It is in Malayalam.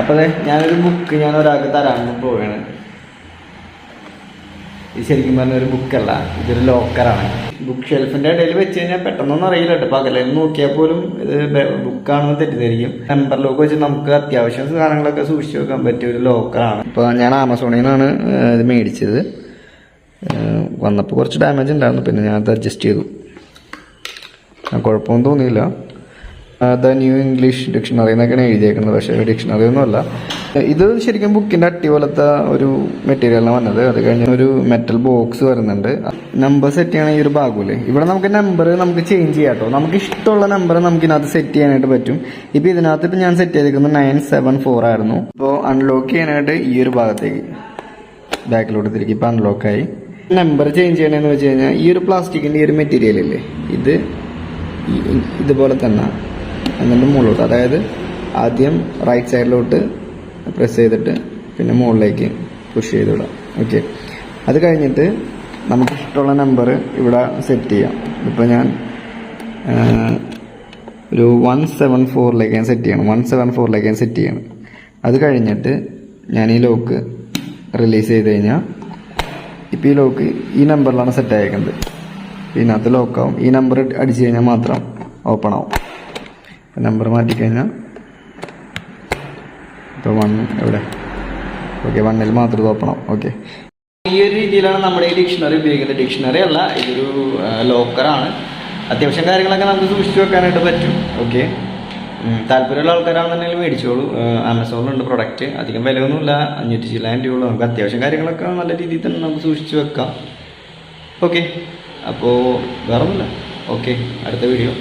അപ്പോൾ ഞാനൊരു ബുക്ക് ഞാൻ ഒരാൾക്ക് തരാൻ പോവുകയാണ് ഇത് ശരിക്കും പറഞ്ഞ ഒരു ബുക്കല്ല ഇതൊരു ലോക്കറാണ് ബുക്ക് ഷെൽഫിന്റെ ഇടയിൽ വെച്ച് കഴിഞ്ഞാൽ പെട്ടെന്നൊന്നും അറിയില്ല കേട്ടോ. പകലിൽ നോക്കിയാൽ പോലും ഇത് ബുക്കാണെന്ന് തെറ്റിദ്ധരിക്കും. നമ്പർ ലോക്ക് വെച്ച് നമുക്ക് അത്യാവശ്യം സാധനങ്ങളൊക്കെ സൂക്ഷിച്ചു വെക്കാൻ പറ്റിയ ഒരു ലോക്കറാണ് ഇപ്പോൾ ഞാൻ ആമസോണിൽ നിന്നാണ് ഇത് മേടിച്ചത്. വന്നപ്പോൾ കുറച്ച് ഡാമേജ് ഉണ്ടായിരുന്നു പിന്നെ ഞാൻ അത് അഡ്ജസ്റ്റ് ചെയ്തു. കുഴപ്പമൊന്നും തോന്നിയില്ല. ദ ന്യൂ ഇംഗ്ലീഷ് ഡിക്ഷണറി എന്നൊക്കെയാണ് എഴുതിയേക്കുന്നത്. പക്ഷേ ഡിക്ഷണറി ഒന്നുമല്ല. ഇത് ശരിക്കും ബുക്കിന്റെ അട്ടി പോലത്തെ ഒരു മെറ്റീരിയലാണ് വന്നത്. അത് കഴിഞ്ഞ് ഒരു മെറ്റൽ ബോക്സ് വരുന്നുണ്ട്. നമ്പർ സെറ്റ് ചെയ്യണ ഈ ഒരു ഭാഗമില്ലേ? ഇവിടെ നമുക്ക് നമ്പർ നമുക്ക് ചേഞ്ച് ചെയ്യാം കേട്ടോ. നമുക്ക് ഇഷ്ടമുള്ള നമ്പർ നമുക്ക് ഇതിനകത്ത് സെറ്റ് ചെയ്യാനായിട്ട് പറ്റും. ഇപ്പം ഇതിനകത്ത് ഇപ്പം ഞാൻ സെറ്റ് ചെയ്തിരിക്കുന്നത് നയൻ സെവൻ ഫോർ ആയിരുന്നു. ഇപ്പോൾ അൺലോക്ക് ചെയ്യാനായിട്ട് ഈ ഒരു ഭാഗത്തേക്ക് ബാക്കിലോട്ട് തിരികെ ഇപ്പം അൺലോക്കായി നമ്പർ ചേഞ്ച് ചെയ്യണമെന്ന് വെച്ച് കഴിഞ്ഞാൽ ഈ ഒരു പ്ലാസ്റ്റിക്കിന്റെ ഈ ഒരു മെറ്റീരിയൽ അല്ലേ ഇത് ഇതുപോലെ തന്നെ. എന്നിട്ട് മുകളിലോട്ട്. അതായത് ആദ്യം റൈറ്റ് സൈഡിലോട്ട് പ്രസ് ചെയ്തിട്ട് പിന്നെ മുകളിലേക്ക് പുഷ് ചെയ്ത് വിടാം. ഓക്കെ അത് കഴിഞ്ഞിട്ട് നമുക്ക് ഇഷ്ടമുള്ള നമ്പർ ഇവിടെ സെറ്റ് ചെയ്യാം. ഇപ്പോൾ ഞാൻ ഒരു വൺ സെവൻ ഫോറിലേക്ക് ഞാൻ സെറ്റ് ചെയ്യണം. വൺ സെവൻ ഫോറിലേക്ക് ഞാൻ സെറ്റ് ചെയ്യണം. അത് കഴിഞ്ഞിട്ട് ഞാൻ ഈ ലോക്ക് റിലീസ് ചെയ്ത് കഴിഞ്ഞാൽ ഇപ്പോൾ ഈ ലോക്ക് ഈ നമ്പറിലാണ് സെറ്റ് ആയേക്കുന്നത്. ഇതിനകത്ത് ലോക്കാവും ഈ നമ്പർ അടിച്ചു കഴിഞ്ഞാൽ മാത്രം ഓപ്പൺ ആവും. നമ്പർ മാറ്റിക്കഴിഞ്ഞാൽ ഇപ്പോൾ വൺ എവിടെ? ഓക്കെ വണ്ണിൽ മാത്രം ആവും. ഓക്കെ ഈ ഒരു രീതിയിലാണ് നമ്മുടെ ഈ ഡിക്ഷണറി ഉപയോഗിക്കുന്നത്. ഡിക്ഷണറി അല്ല ഇതൊരു ലോക്കറാണ് അത്യാവശ്യം കാര്യങ്ങളൊക്കെ നമുക്ക് സൂക്ഷിച്ചു വെക്കാനായിട്ട് പറ്റും. ഓക്കെ താല്പര്യമുള്ള ആൾക്കാരാണെന്നുണ്ടെങ്കിൽ മേടിച്ചോളൂ. ആമസോണിലുണ്ട് പ്രൊഡക്റ്റ് അധികം വിലയൊന്നുമില്ല. അഞ്ഞൂറ്റി ചില്ലായിരം രൂപ നമുക്ക് അത്യാവശ്യം കാര്യങ്ങളൊക്കെ നല്ല രീതിയിൽ തന്നെ നമുക്ക് സൂക്ഷിച്ചു വെക്കാം. ഓക്കെ അപ്പോൾ വേറൊന്നുമില്ല. ഓക്കെ അടുത്ത വീഡിയോ